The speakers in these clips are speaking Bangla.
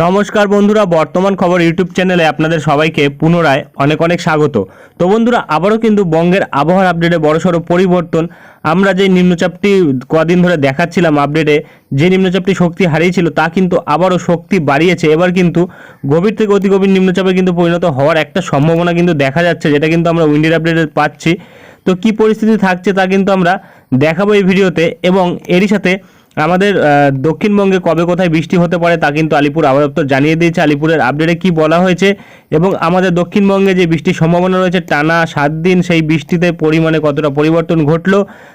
নমস্কার বন্ধুরা, বর্তমান খবর ইউটিউব চ্যানেলে আপনাদের সবাইকে পুনরায় অনেক অনেক স্বাগত। তো বন্ধুরা, আবারও কিন্তু বঙ্গের আবহাওয়ার আপডেটে বড়সড় পরিবর্তন। আমরা যে নিম্নচাপটি কদিন ধরে দেখাচ্ছিলাম আপডেটে, যে নিম্নচাপটি শক্তি হারিয়েছিল তা কিন্তু আবারও শক্তি বাড়িয়েছে। এবার কিন্তু গভীর থেকে অতি গভীর নিম্নচাপে কিন্তু পরিণত হওয়ার একটা সম্ভাবনা কিন্তু দেখা যাচ্ছে, যেটা কিন্তু আমরা উইন্ডের আপডেটে পাচ্ছি। তো কি পরিস্থিতি থাকছে তা কিন্তু আমরা দেখাবো এই ভিডিওতে এবং এরই সাথে আমাদের দক্ষিণবঙ্গে কবে কোথায় বৃষ্টি হতে পারে তা কিন্তু আলিপুর আবহাওয়া দপ্তর জানিয়ে দিয়েছে। আলিপুরের আপডেটে কি বলা হয়েছে এবং আমাদের দক্ষিণবঙ্গে যে বৃষ্টির সম্ভাবনা রয়েছে, টানা সাত দিন সেই বৃষ্টিতে পরিমাণে কতটা পরিবর্তন ঘটলো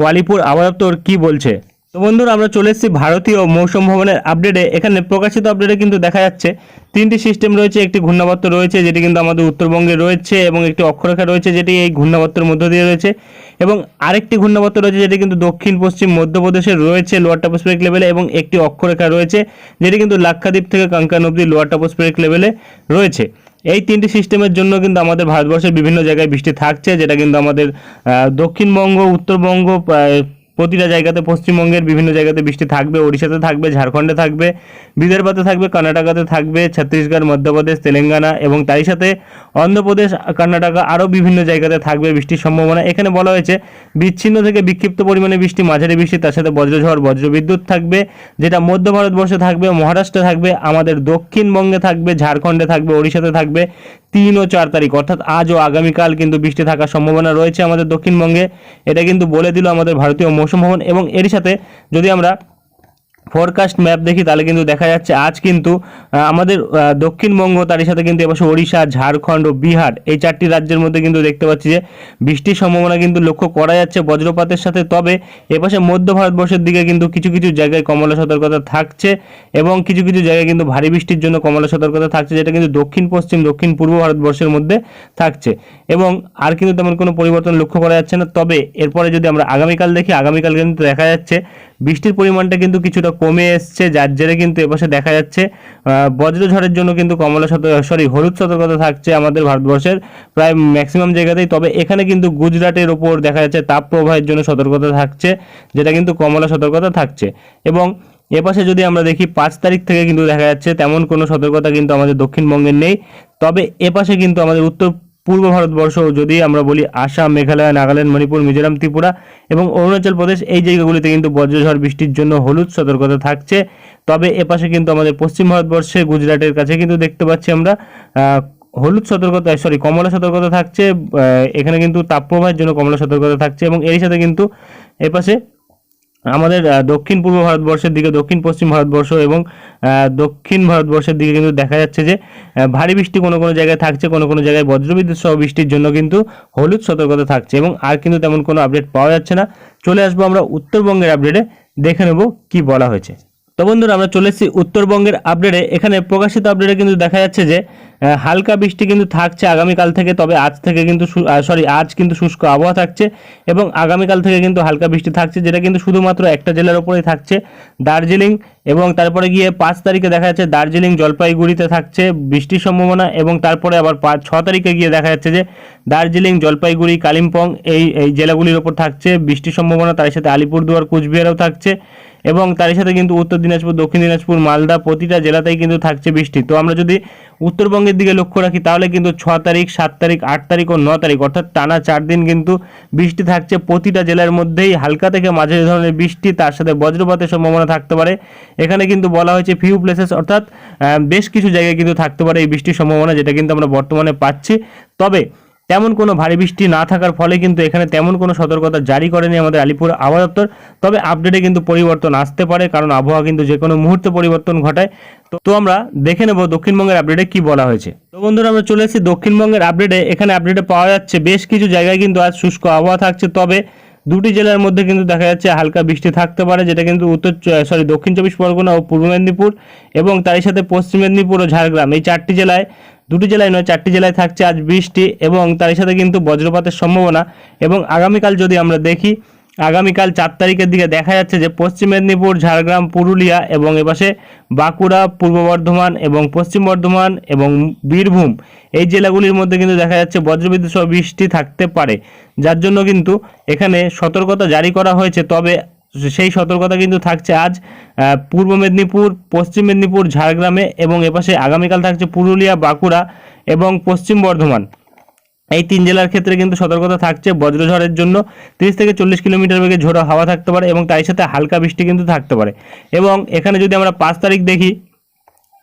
ও আলিপুর আবহাওয়া কী বলছে? তো বন্ধুরা, আমরা চলে এসেছি ভারতীয় মৌসুম ভবনের আপডেটে। এখানে প্রকাশিত আপডেটে কিন্তু দেখা যাচ্ছে, তিনটি সিস্টেম রয়েছে, একটি ঘূর্ণাবর্ত রয়েছে, যেটি কিন্তু আমাদের উত্তরবঙ্গে রয়েছে, এবং একটি অক্ষরেখা রয়েছে, যেটি এই ঘূর্ণাবর্তের মধ্য দিয়ে রয়েছে, এবং আরেকটি ঘূর্ণাবর্ত রয়েছে, যেটি কিন্তু দক্ষিণ, পশ্চিম, মধ্যপ্রদেশে রয়েছে লোয়ার টপোস্ফেরিক লেভেলে এবং একটি অক্ষরেখা রয়েছে, যেটি কিন্তু লাক্ষাদ্বীপ থেকে কাঙ্কান অব্দি লোয়ার টপোস্ফেরিক লেভেলে রয়েছে। এই তিনটি সিস্টেমের জন্য কিন্তু আমাদের ভারতবর্ষের বিভিন্ন জায়গায় বৃষ্টি থাকছে, যেটা কিন্তু আমাদের দক্ষিণবঙ্গ, উত্তরবঙ্গ প্রতিটা জায়গাতে, পশ্চিমবঙ্গের বিভিন্ন জায়গাতে বৃষ্টি থাকবে, ওড়িশাতে থাকবে, ঝাড়খণ্ডে থাকবে, বিদর্ভাতে থাকবে, কর্ণাটকাতে থাকবে, ছত্তিশগড়, মধ্যপ্রদেশ, তেলেঙ্গানা এবং তারই সাথে অন্ধ্রপ্রদেশ, কর্ণাটকা আরও বিভিন্ন জায়গাতে থাকবে বৃষ্টির সম্ভাবনা। এখানে বলা হয়েছে, বিচ্ছিন্ন থেকে বিক্ষিপ্ত পরিমাণে বৃষ্টি, মাঝারি বৃষ্টি, তার সাথে বজ্রঝড়, বজ্রবিদ্যুৎ থাকবে, যেটা মধ্য ভারতবর্ষে থাকবে, মহারাষ্ট্রে থাকবে, আমাদের দক্ষিণবঙ্গে থাকবে, ঝাড়খণ্ডে থাকবে, ওড়িশাতে থাকবে তিন ও চার তারিখ, অর্থাৎ আজ ও আগামীকাল কিন্তু বৃষ্টি থাকার সম্ভাবনা রয়েছে আমাদের দক্ষিণবঙ্গে। এটা কিন্তু বলে দিল আমাদের ভারতীয় মৌসুম ভবন এবং এরই সাথে যদি আমরা ফোরকাস্ট ম্যাপ দেখি, তাহলে কিন্তু দেখা যাচ্ছে আজ কিন্তু আমাদের দক্ষিণবঙ্গ, তারই সাথে কিন্তু এপাশে ওড়িশা, ঝাড়খণ্ড ও বিহার, এই চারটি রাজ্যের মধ্যে কিন্তু দেখতে পাচ্ছি যে বৃষ্টির সম্ভাবনা কিন্তু লক্ষ্য করা যাচ্ছে বজ্রপাতের সাথে। তবে এপাশে মধ্য ভারতবর্ষের দিকে কিন্তু কিছু কিছু জায়গায় কমলা সতর্কতা থাকছে এবং কিছু কিছু জায়গায় কিন্তু ভারী বৃষ্টির জন্য কমলা সতর্কতা থাকছে, যেটা কিন্তু দক্ষিণ, পশ্চিম, দক্ষিণ, পূর্ব ভারতবর্ষের মধ্যে থাকছে। এবং আর কিন্তু তেমন কোনো পরিবর্তন লক্ষ্য করা যাচ্ছে না। তবে এরপরে যদি আমরা আগামীকাল দেখি, আগামীকাল কিন্তু দেখা যাচ্ছে বৃষ্টির পরিমাণটা কিন্তু কিছুটা কমে এসছে, যার জেরে কিন্তু এপাশে দেখা যাচ্ছে বজ্রঝড়ের জন্য কিন্তু কমলা সরি হলুদ সতর্কতা থাকছে আমাদের ভারতবর্ষের প্রায় ম্যাক্সিমাম জায়গাতেই। তবে এখানে কিন্তু গুজরাটের ওপর দেখা যাচ্ছে তাপ প্রবাহের জন্য সতর্কতা থাকছে, যেটা কিন্তু কমলা সতর্কতা থাকছে। এবং এপাশে যদি আমরা দেখি, পাঁচ তারিখ থেকে কিন্তু দেখা যাচ্ছে তেমন কোনো সতর্কতা কিন্তু আমাদের দক্ষিণবঙ্গের নেই। তবে এপাশে কিন্তু আমাদের উত্তর পূর্ব ভারতবর্ষ, যদি আমরা বলি আসাম, মেঘালয়, নাগাল্যান্ড, মণিপুর, মিজোরাম, ত্রিপুরা এবং অরুণাচল প্রদেশ, এই জায়গাগুলিতে কিন্তু বজ্রঝড়, বৃষ্টির জন্য হলুদ সতর্কতা থাকছে। তবে এপাশে কিন্তু আমাদের পশ্চিম ভারতবর্ষে, গুজরাটের কাছে কিন্তু দেখতে পাচ্ছি আমরা হলুদ সতর্কতা সরি কমলা সতর্কতা থাকছে এখানে কিন্তু তাপপ্রবাহের জন্য কমলা সতর্কতা থাকছে এবং এর সাথে কিন্তু এপাশে আমাদের দক্ষিণ পূর্ব ভারতবর্ষের দিকে, দক্ষিণ পশ্চিম ভারতবর্ষ এবং দক্ষিণ ভারতবর্ষের দিকে কিন্তু দেখা যাচ্ছে যে ভারী বৃষ্টি কোনো কোনো জায়গায় থাকছে, কোনো কোনো জায়গায় বজ্রবিদ্যুৎ সহ বৃষ্টির জন্য কিন্তু হলুদ সতর্কতা থাকছে এবং আর কিন্তু তেমন কোনো আপডেট পাওয়া যাচ্ছে না। চলে আসব আমরা উত্তরবঙ্গের আপডেটে দেখে নেব কি বলা হয়েছে। তো বন্ধুরা, আমরা চলে এসেছি উত্তরবঙ্গের আপডেটে এখানে প্রকাশিত আপডেটে কিন্তু দেখা যাচ্ছে যে হালকা বৃষ্টি কিন্তু থাকছে আগামীকাল থেকে, তবে আজ থেকে কিন্তু সরি আজ কিন্তু শুষ্ক আবহাওয়া থাকছে এবং আগামীকাল থেকে কিন্তু হালকা বৃষ্টি থাকছে, যেটা কিন্তু শুধুমাত্র একটা জেলার ওপরেই থাকছে, দার্জিলিং এবং তারপরে গিয়ে পাঁচ তারিখে দেখা যাচ্ছে দার্জিলিং জলপাইগুড়িতে থাকছে বৃষ্টির সম্ভাবনা এবং তারপরে আবার পাঁচ, ছ তারিখে গিয়ে দেখা যাচ্ছে যে, দার্জিলিং, জলপাইগুড়ি, কালিম্পং এই এই জেলাগুলির ওপর থাকছে বৃষ্টির সম্ভাবনা। তার সাথে আলিপুরদুয়ার, কুচবিহারেও থাকছে। এবং তারই সাথে কিন্তু উত্তর দিনাজপুর, দক্ষিণ দিনাজপুর, মালদা প্রতিটা জেলাতেই কিন্তু থাকছে বৃষ্টি। তো আমরা যদি উত্তরবঙ্গের দিকে লক্ষ্য রাখি, তাহলে কিন্তু ছ তারিখ, সাত তারিখ, আট তারিখ ও ন তারিখ, অর্থাৎ টানা চার দিন কিন্তু বৃষ্টি থাকছে প্রতিটা জেলার মধ্যেই। হালকা থেকে মাঝারি ধরনের বৃষ্টি, তার সাথে বজ্রপাতের সম্ভাবনা থাকতে পারে। এখানে কিন্তু বলা হয়েছে ফিউ প্লেসেস অর্থাৎ বেশ কিছু জায়গায় কিন্তু থাকতে পারে এই বৃষ্টির সম্ভাবনা, যেটা কিন্তু আমরা বর্তমানে পাচ্ছি। তবে তেমন কোনো ভারী বৃষ্টি না থাকার ফলে কিন্তু এখানে তেমন কোনো সতর্কতা জারি করেনি আমাদের আলিপুর আবহাওয়া দপ্তর। তবে আপডেটে কিন্তু পরিবর্তন আসতে পারে, কারণ আবহাওয়া কিন্তু যে কোনো মুহূর্তে পরিবর্তন ঘটায়। তো আমরা দেখে নেব দক্ষিণবঙ্গের আপডেটে কি বলা হয়েছে। তো বন্ধুরা, আমরা চলে এসেছি দক্ষিণবঙ্গের আপডেটে এখানে আপডেটে পাওয়া যাচ্ছে বেশ কিছু জায়গায় কিন্তু আজ শুষ্ক আবহাওয়া থাকছে। তবে দুটি জেলার মধ্যে কিন্তু দেখা যাচ্ছে হালকা বৃষ্টি থাকতে পারে, যেটা কিন্তু উত্তর সরি দক্ষিণ চব্বিশ পরগনা ও পূর্ব মেদিনীপুর এবং তারই সাথে পশ্চিম মেদিনীপুর ও ঝাড়গ্রাম। এই চারটি জেলায় দুটি জেলায় নয়, চারটি জেলায় থাকছে আজ বৃষ্টি এবং তারই সাথে কিন্তু বজ্রপাতের সম্ভাবনা এবং আগামীকাল যদি আমরা দেখি, আগামীকাল চার তারিখের দিকে দেখা যাচ্ছে যে পশ্চিম মেদিনীপুর, ঝাড়গ্রাম, পুরুলিয়া এবং এপাশে বাঁকুড়া, পূর্ব বর্ধমান এবং পশ্চিম বর্ধমান এবং বীরভূম এই জেলাগুলির মধ্যে কিন্তু দেখা যাচ্ছে বজ্রবিদ্যুৎ সহ বৃষ্টি থাকতে পারে। যার জন্য কিন্তু এখানে সতর্কতা জারি করা হয়েছে। তবে সেই সতর্কতা কিন্তু থাকছে আজ পূর্ব মেদিনীপুর, পশ্চিম মেদিনীপুর, ঝাড়গ্রামে এবং এপাশে আগামীকাল থাকছে পুরুলিয়া, বাঁকুড়া এবং পশ্চিম বর্ধমান। এই তিন জেলার ক্ষেত্রে কিন্তু সতর্কতা থাকছে বজ্রঝড়ের জন্য। তিরিশ থেকে চল্লিশ কিলোমিটার বেগে ঝোড়ো হাওয়া থাকতে পারে এবং তার সাথে হালকা বৃষ্টি কিন্তু থাকতে পারে। এবং এখানে যদি আমরা পাঁচ তারিখ দেখি,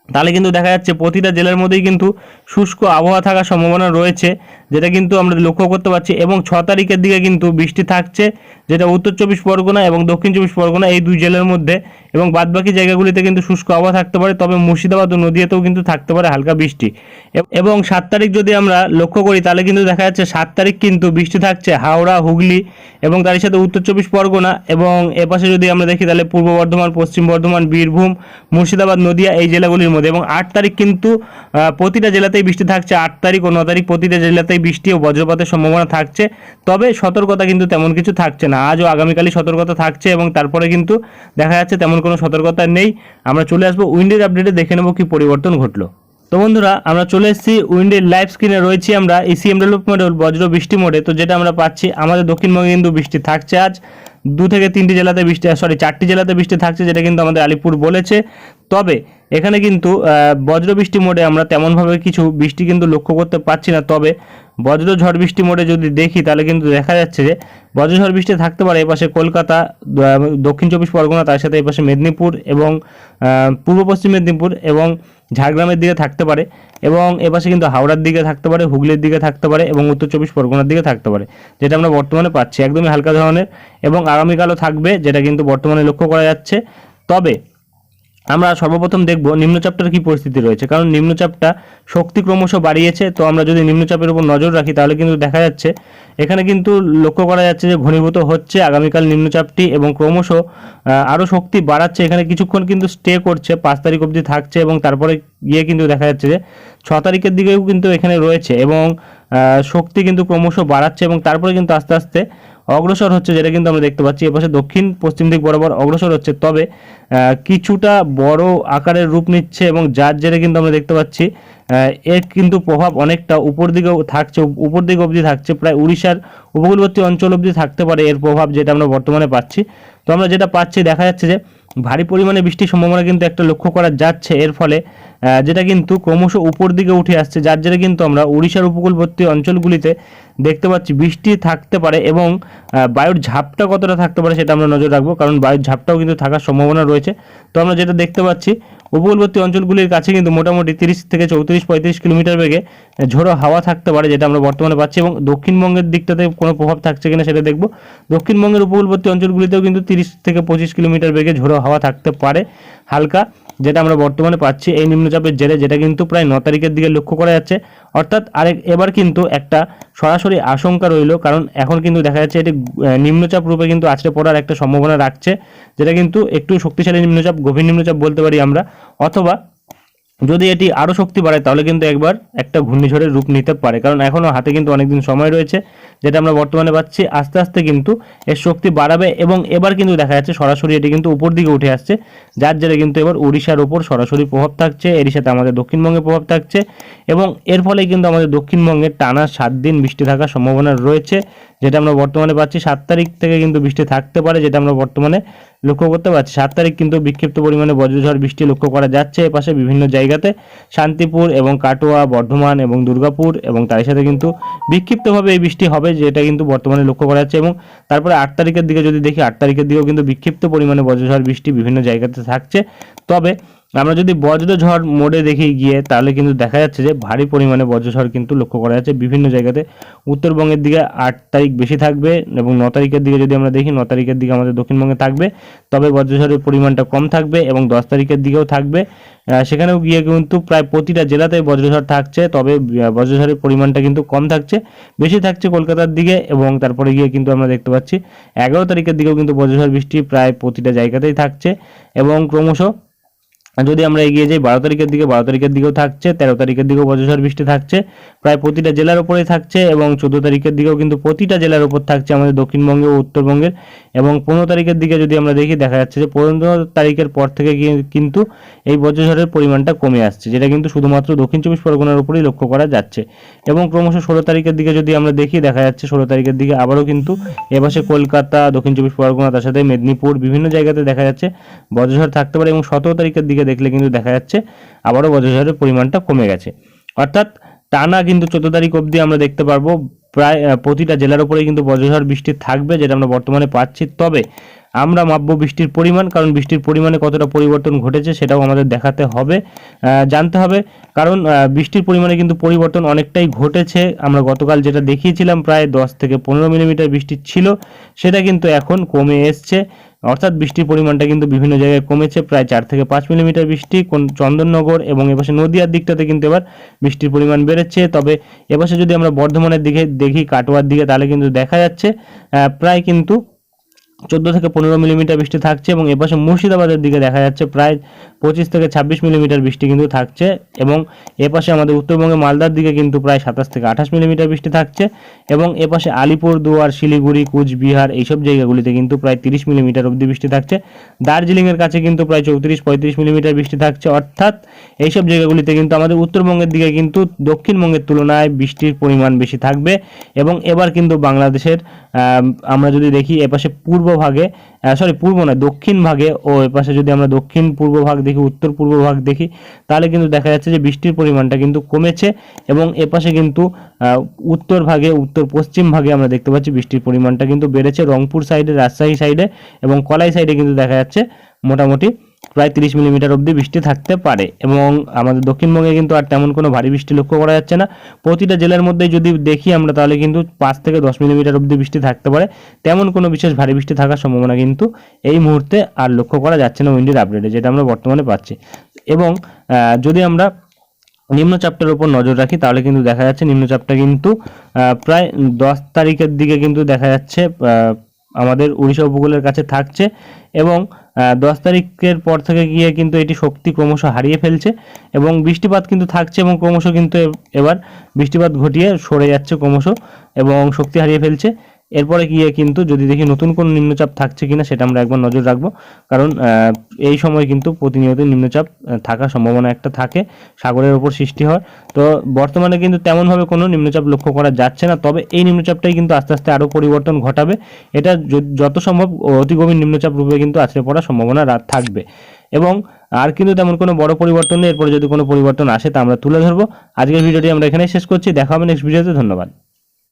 তাহলে কিন্তু দেখা যাচ্ছে প্রতিটা জেলার মধ্যেই কিন্তু শুষ্ক আবহাওয়া থাকার সম্ভাবনা রয়েছে। যেটা কিন্তু আমরা লক্ষ্য করতে পারছি, এবং ছ তারিখের দিকে কিন্তু বৃষ্টি থাকছে, যেটা উত্তর চব্বিশ পরগনা এবং দক্ষিণ চব্বিশ পরগনা এই দুই জেলার মধ্যে, এবং বাদবাকি জায়গাগুলিতে কিন্তু শুষ্ক আবহাওয়া থাকতে পারে, তবে মুর্শিদাবাদ ও নদীয়াতেও কিন্তু থাকতে পারে হালকা বৃষ্টি। এবং সাত তারিখ যদি আমরা লক্ষ্য করি, তাহলে কিন্তু দেখা যাচ্ছে সাত তারিখ কিন্তু বৃষ্টি থাকছে, হাওড়া, হুগলি, এবং তার সাথে উত্তর চব্বিশ পরগনা, এবং এপাশে যদি আমরা দেখি, তাহলে পূর্ব বর্ধমান, পশ্চিম বর্ধমান, বীরভূম, মুর্শিদাবাদ, নদিয়া এই জেলাগুলির মধ্যে, এবং আট তারিখ কিন্তু প্রতিটা জেলাতেই বৃষ্টি থাকছে, আট তারিখ ও ন তারিখ প্রতিটা জেলাতেই বৃষ্টি ও বজ্রপাতের সম্ভাবনা থাকছে। তবে সতর্কতা কিন্তু তেমন কিছু থাকছে না। আজও আগামীকালই সতর্কতা থাকছে এবং তারপরে কিন্তু দেখা যাচ্ছে তেমন কোনো সতর্কতা নেই। আমরা চলে আসব উইন্ডের আপডেটে, দেখে নেব কি পরিবর্তন ঘটলো। তো বন্ধুরা, আমরা চলে এসেছি উইন্ডের লাইভ স্ক্রিনে। রয়েছি আমরা ইসিএম ডেভেলপ মডেল বজ্র বৃষ্টি মোডে। তো যেটা আমরা পাচ্ছি, আমাদের দক্ষিণবঙ্গে কিন্তু বৃষ্টি থাকছে আজ। দু থেকে তিনটি জেলাতে বৃষ্টি সরি চারটি জেলাতে বৃষ্টি থাকছে, যেটা কিন্তু আমাদের আলিপুর বলেছে। তবে এখানে কিন্তু বজ্র বৃষ্টি মোডে আমরা তেমনভাবে কিছু বৃষ্টি কিন্তু লক্ষ্য করতে পারছি না। তবে বজ্র ঝড় বৃষ্টি মোডে যদি দেখি, তাহলে কিন্তু দেখা যাচ্ছে যে বজ্র ঝড় বৃষ্টি থাকতে পারে এপাশে কলকাতা দক্ষিণ চব্বিশ পরগনা, তার সাথে এপাশে মেদিনীপুর এবং পূর্ব পশ্চিম মেদিনীপুর এবং ঝাড়গ্রামের দিকে থাকতে পারে এবং এপাশে কিন্তু হাওড়ার দিকে থাকতে পারে, হুগলির দিকে থাকতে পারে এবং উত্তর চব্বিশ পরগনার দিকে থাকতে পারে, যেটা আমরা বর্তমানে পাচ্ছি। একদমই হালকা ধরনের এবং আগামীকালও থাকবে, যেটা কিন্তু বর্তমানে লক্ষ্য করা যাচ্ছে। তবে আমরা সর্বপ্রথম দেখব নিম্নচাপটার কি পরিস্থিতি রয়েছে। কারণ নিম্নচাপটা শক্তি ক্রমশ বাড়িয়েছে, তো আমরা যদি নিম্নচাপের উপর নজর রাখি, তাহলে কিন্তু দেখা যাচ্ছে এখানে কিন্তু লক্ষ্য করা যাচ্ছে যে ঘনীভূত হচ্ছে আগামীকাল নিম্নচাপটি এবং ক্রমশ আরও শক্তি বাড়াচ্ছে। এখানে কিছুক্ষণ কিন্তু স্টে করছে, পাঁচ তারিখ অবধি থাকছে এবং তারপরে গিয়ে কিন্তু দেখা যাচ্ছে যে ছ তারিখের দিকেও কিন্তু এখানে রয়েছে এবং শক্তি কিন্তু ক্রমশ বাড়াচ্ছে এবং তারপরে কিন্তু আস্তে আস্তে অগ্রসর হচ্ছে, যেটা কিন্তু আমরা দেখতে পাচ্ছি। এপাশে দক্ষিণ, পশ্চিম দিক বরাবর অগ্রসর হচ্ছে। তবে কিছুটা বড় আকারের রূপ নিচ্ছে এবং যার জেরে কিন্তু আমরা দেখতে পাচ্ছি এর কিন্তু প্রভাব অনেকটা উপর দিকে থাকছে উপর দিকে অবধি থাকছে। প্রায় উড়িষ্যার উপকূলবর্তী অঞ্চল অবধি থাকতে পারে এর প্রভাব যেটা আমরা বর্তমানে পাচ্ছি। তো আমরা যেটা পাচ্ছি, দেখা যাচ্ছে যে ভারী পরিমাণে বৃষ্টির সম্ভাবনা কিন্তু একটা লক্ষ্য করা যাচ্ছে। এর ফলে যেটা কিন্তু ক্রমশ উপর দিকে উঠে আসছে, যার জেরে কিন্তু আমরা উড়িষ্যার উপকূলবর্তী অঞ্চলগুলিতে দেখতে পাচ্ছি বৃষ্টি থাকতে পারে এবং বায়ুর ঝাপটা কতটা থাকতে পারে সেটা আমরা নজর রাখব, কারণ বায়ুর ঝাপটাও কিন্তু থাকার সম্ভাবনা রয়েছে। তো আমরা যেটা দেখতে পাচ্ছি উপকূলবর্তী অঞ্চলগুলির কাছে কিন্তু মোটামুটি তিরিশ থেকে চৌত্রিশ, পঁয়ত্রিশ কিলোমিটার বেগে ঝোড়ো হাওয়া থাকতে পারে, যেটা আমরা বর্তমানে পাচ্ছি এবং দক্ষিণবঙ্গের দিকটাতে কোনো প্রভাব থাকছে কিনা সেটা দেখব। দক্ষিণবঙ্গের উপকূলবর্তী অঞ্চলগুলিতেও কিন্তু তিরিশ থেকে পঁচিশ কিলোমিটার বেগে ঝোড়ো হাওয়া থাকতে পারে হালকা। যেটা আমরা বর্তমানে পাচ্ছি এই নিম্নচাপের জেরে, যেটা কিন্তু প্রায় ন তারিখের দিকে লক্ষ্য করা যাচ্ছে। অর্থাৎ আরেক, এবার কিন্তু একটা সরাসরি আশঙ্কা রইল, কারণ এখন কিন্তু দেখা যাচ্ছে এটি নিম্নচাপ রূপে কিন্তু আছড়ে পড়ার একটা সম্ভাবনা রাখছে, যেটা কিন্তু একটু শক্তিশালী নিম্নচাপ, গভীর নিম্নচাপ বলতে পারি আমরা। অথবা যদি এটি আরও শক্তি বাড়ায়, তাহলে কিন্তু একবার একটা ঘূর্ণিঝড়ের রূপ নিতে পারে। কারণ এখনও হাতে কিন্তু অনেকদিন সময় রয়েছে, যেটা আমরা বর্তমানে পাচ্ছি। আস্তে আস্তে কিন্তু এর শক্তি বাড়াবে এবং এবার কিন্তু দেখা যাচ্ছে সরাসরি এটি কিন্তু উপর দিকে উঠে আসছে, যার জেরে কিন্তু এবার উড়িষ্যার ওপর সরাসরি প্রভাব থাকছে, এরই সাথে আমাদের দক্ষিণবঙ্গে প্রভাব থাকছে এবং এর ফলে কিন্তু আমাদের দক্ষিণবঙ্গে টানা সাত দিন বৃষ্টি থাকার সম্ভাবনা রয়েছে। যেটা আমরা বর্তমানে পাচ্ছি, সাত তারিখ থেকে কিন্তু বৃষ্টি থাকতে পারে, যেটা আমরা বর্তমানে লক্ষ্য করতে পারছি। সাত তারিখ কিন্তু বিক্ষিপ্ত পরিমাণে বজ্রঝড় বৃষ্টি লক্ষ্য করা যাচ্ছে এপাশে বিভিন্ন জায়গাতে। শান্তিপুর এবং কাটোয়া, বর্ধমান এবং দুর্গাপুর এবং তার সাথে কিন্তু বিক্ষিপ্তভাবে এই বৃষ্টি হবে, যেটা কিন্তু বর্তমানে লক্ষ্য করা যাচ্ছে এবং তারপরে আট তারিখের দিকে যদি দেখি, আট তারিখের দিকেও কিন্তু বিক্ষিপ্ত পরিমাণে বজ্রঝড় বৃষ্টি বিভিন্ন জায়গাতে থাকছে। তবে আমরা যদি বজ্র ঝড় মোডে দেখি গিয়ে, তাহলে কিন্তু দেখা যাচ্ছে যে ভারী পরিমাণে বজ্রঝড় কিন্তু লক্ষ্য করা যাচ্ছে। বিভিন্ন জায়গাতে উত্তরবঙ্গের দিকে আট তারিখ বেশি থাকবে এবং ন তারিখের দিকে যদি আমরা দেখি, ন তারিখের দিকে আমাদের দক্ষিণবঙ্গে থাকবে। তবে বজ্রঝড়ের পরিমাণটা কম থাকবে এবং দশ তারিখের দিকেও থাকবে। সেখানেও গিয়ে কিন্তু প্রায় প্রতিটা জেলাতেই বজ্রঝড় থাকছে, তবে বজ্রঝড়ের পরিমাণটা কিন্তু কম থাকছে। বেশি থাকছে কলকাতার দিকে এবং তারপরে গিয়ে কিন্তু আমরা দেখতে পাচ্ছি, এগারো তারিখের দিকেও কিন্তু বজ্রঝড় বৃষ্টি প্রায় প্রতিটা জায়গাতেই থাকছে এবং ক্রমশ যদি আমরা এগিয়ে যাই, বারো তারিখের দিকে, বারো তারিখের দিকেও থাকছে, তেরো তারিখের দিকেও বজ্রঝড় বৃষ্টি থাকছে, প্রায় প্রতিটা জেলার উপরেই থাকছে এবং চোদ্দ তারিখের দিকেও কিন্তু প্রতিটা জেলার উপর থাকছে আমাদের দক্ষিণবঙ্গে ও উত্তরবঙ্গের। এবং পনেরো তারিখের দিকে যদি আমরা দেখি, দেখা যাচ্ছে যে পনেরো তারিখের পর থেকে কিন্তু এই বজ্রঝড়ের পরিমাণটা কমে আসছে, যেটা কিন্তু শুধুমাত্র দক্ষিণ চব্বিশ পরগনার উপরেই লক্ষ্য করা যাচ্ছে। এবং ক্রমশ ষোলো তারিখের দিকে যদি আমরা দেখি, দেখা যাচ্ছে ষোলো তারিখের দিকে আবারও কিন্তু এপাশে কলকাতা, দক্ষিণ চব্বিশ পরগনা, তার সাথে মেদিনীপুর, বিভিন্ন জায়গাতে দেখা যাচ্ছে বজ্রঝড় থাকতে পারে এবং সতেরো তারিখের দিকে দেখলে কিন্তু দেখা যাচ্ছে আবারও বজ্রঝড়ের পরিমাণটা কমে গেছে। অর্থাৎ টানা কিন্তু চোদ্দ তারিখ অবধি আমরা দেখতে পারব, প্রায় প্রতিটা জেলার উপরেই কিন্তু বজ্রঝড় বৃষ্টি থাকবে, যেটা আমরা বর্তমানে পাচ্ছি। তবে আমরা মাপবো বৃষ্টির পরিমাণ, কারণ বৃষ্টির পরিমাণে কতটা পরিবর্তন ঘটেছে সেটাও আমাদের দেখাতে হবে জানতে হবে। কারণ বৃষ্টির পরিমাণে কিন্তু পরিবর্তন অনেকটাই ঘটেছে। আমরা গতকাল যেটা দেখিয়েছিলাম, প্রায় দশ থেকে পনেরো মিলিমিটার বৃষ্টি ছিল, সেটা কিন্তু এখন কমে এসছে। অর্থাৎ বৃষ্টির পরিমাণটা কিন্তু বিভিন্ন জায়গায় কমেছে, প্রায় চার থেকে পাঁচ মিলিমিটার বৃষ্টি, কোন চন্দননগর এবং এপাশে নদিয়ার দিকটাতে কিন্তু এবার বৃষ্টির পরিমাণ বেড়েছে। তবে এপাশে যদি আমরা বর্ধমানের দিকে দেখি, কাটোয়ার দিকে, তাহলে কিন্তু দেখা যাচ্ছে প্রায় কিন্তু চোদ্দ থেকে পনেরো মিলিমিটার বৃষ্টি থাকছে এবং এপাশে মুর্শিদাবাদের দিকে দেখা যাচ্ছে প্রায় পঁচিশ থেকে ছাব্বিশ মিলিমিটার বৃষ্টি কিন্তু থাকছে এবং এপাশে আমাদের উত্তরবঙ্গে মালদার দিকে কিন্তু প্রায় সাতাশ থেকে আঠাশ মিলিমিটার বৃষ্টি থাকছে এবং এপাশে আলিপুর দুয়ার শিলিগুড়ি কুচবিহার এইসব জায়গাগুলিতে কিন্তু প্রায় তিরিশ মিলিমিটার অবধি বৃষ্টি থাকছে। দার্জিলিংয়ের কাছে কিন্তু প্রায় চৌত্রিশ পঁয়ত্রিশ মিলিমিটার বৃষ্টি থাকছে। অর্থাৎ এইসব জায়গাগুলিতে কিন্তু আমাদের উত্তরবঙ্গের দিকে কিন্তু দক্ষিণবঙ্গের তুলনায় বৃষ্টির পরিমাণ বেশি থাকবে এবং এবার কিন্তু বাংলাদেশের আম, আমরা যদি দেখি এপাশে পূর্ব ভাগে সরি পূর্ব নয়, দক্ষিণ ভাগে ও এপাশে যদি আমরা দক্ষিণ পূর্ব ভাগ দেখি, উত্তর পূর্ব ভাগ দেখি, তাহলে কিন্তু দেখা যাচ্ছে যে বৃষ্টির পরিমাণটা কিন্তু কমেছে এবং এপাশে কিন্তু উত্তর ভাগে, উত্তর পশ্চিম ভাগে আমরা দেখতে পাচ্ছি বৃষ্টির পরিমাণটা কিন্তু বেড়েছে। রংপুর সাইডে রাজশাহী সাইডে এবং কলাই সাইডে কিন্তু দেখা যাচ্ছে মোটামুটি প্রায় তিরিশ মিলিমিটার অবধি বৃষ্টি থাকতে পারে এবং আমাদের দক্ষিণবঙ্গে কিন্তু আর তেমন কোনো ভারী বৃষ্টি লক্ষ্য করা যাচ্ছে না। প্রতিটা জেলার মধ্যে যদি দেখি আমরা তাহলে কিন্তু পাঁচ থেকে দশ মিলিমিটার অবধি বৃষ্টি থাকতে পারে। তেমন কোনো বিশেষ ভারী বৃষ্টি থাকার সম্ভাবনা কিন্তু এই মুহূর্তে আর লক্ষ্য করা যাচ্ছে না উইন্ডির আপডেটে, যেটা আমরা বর্তমানে পাচ্ছি। এবং যদি আমরা নিম্নচাপটার উপর নজর রাখি, তাহলে কিন্তু দেখা যাচ্ছে নিম্নচাপটা কিন্তু প্রায় দশ তারিখের দিকে কিন্তু দেখা যাচ্ছে আমাদের উড়িষ্যা উপকূলের কাছে থাকছে এবং দশ তারিখের পর থেকে গিয়ে কিন্তু এটি শক্তি ক্রমশ হারিয়ে ফেলছে এবং বৃষ্টিপাত কিন্তু থাকছে এবং ক্রমশ কিন্তু এবার বৃষ্টিপাত ঘটিয়ে সরে যাচ্ছে ক্রমশ এবং শক্তি হারিয়ে ফেলছে। এরপরে গিয়ে কিন্তু যদি দেখি নতুন কোন নিম্নচাপ থাকছে কিনা, সেটা আমরা একবার নজর রাখব। কারণ এই সময় কিন্তু প্রতিনিয়ত নিম্নচাপ থাকার সম্ভাবনা একটা থাকে, সাগরের ওপর সৃষ্টি হয়। তো বর্তমানে কিন্তু তেমনভাবে কোনো নিম্নচাপ লক্ষ্য করা যাচ্ছে না, তবে এই নিম্নচাপটাই কিন্তু আস্তে আস্তে আরও পরিবর্তন ঘটাবে। এটা যত সম্ভব অতি গভীর নিম্নচাপ রূপে কিন্তু আছড়ে পড়ার সম্ভাবনা থাকবে। এবং আর কিন্তু তেমন কোনো বড় পরিবর্তন নেই, এরপরে যদি কোনো পরিবর্তন আসে তা আমরা তুলে ধরবো। আজকের ভিডিওটি আমরা এখানে শেষ করছি, দেখা হবে নেক্সট ভিডিওতে ধন্যবাদ।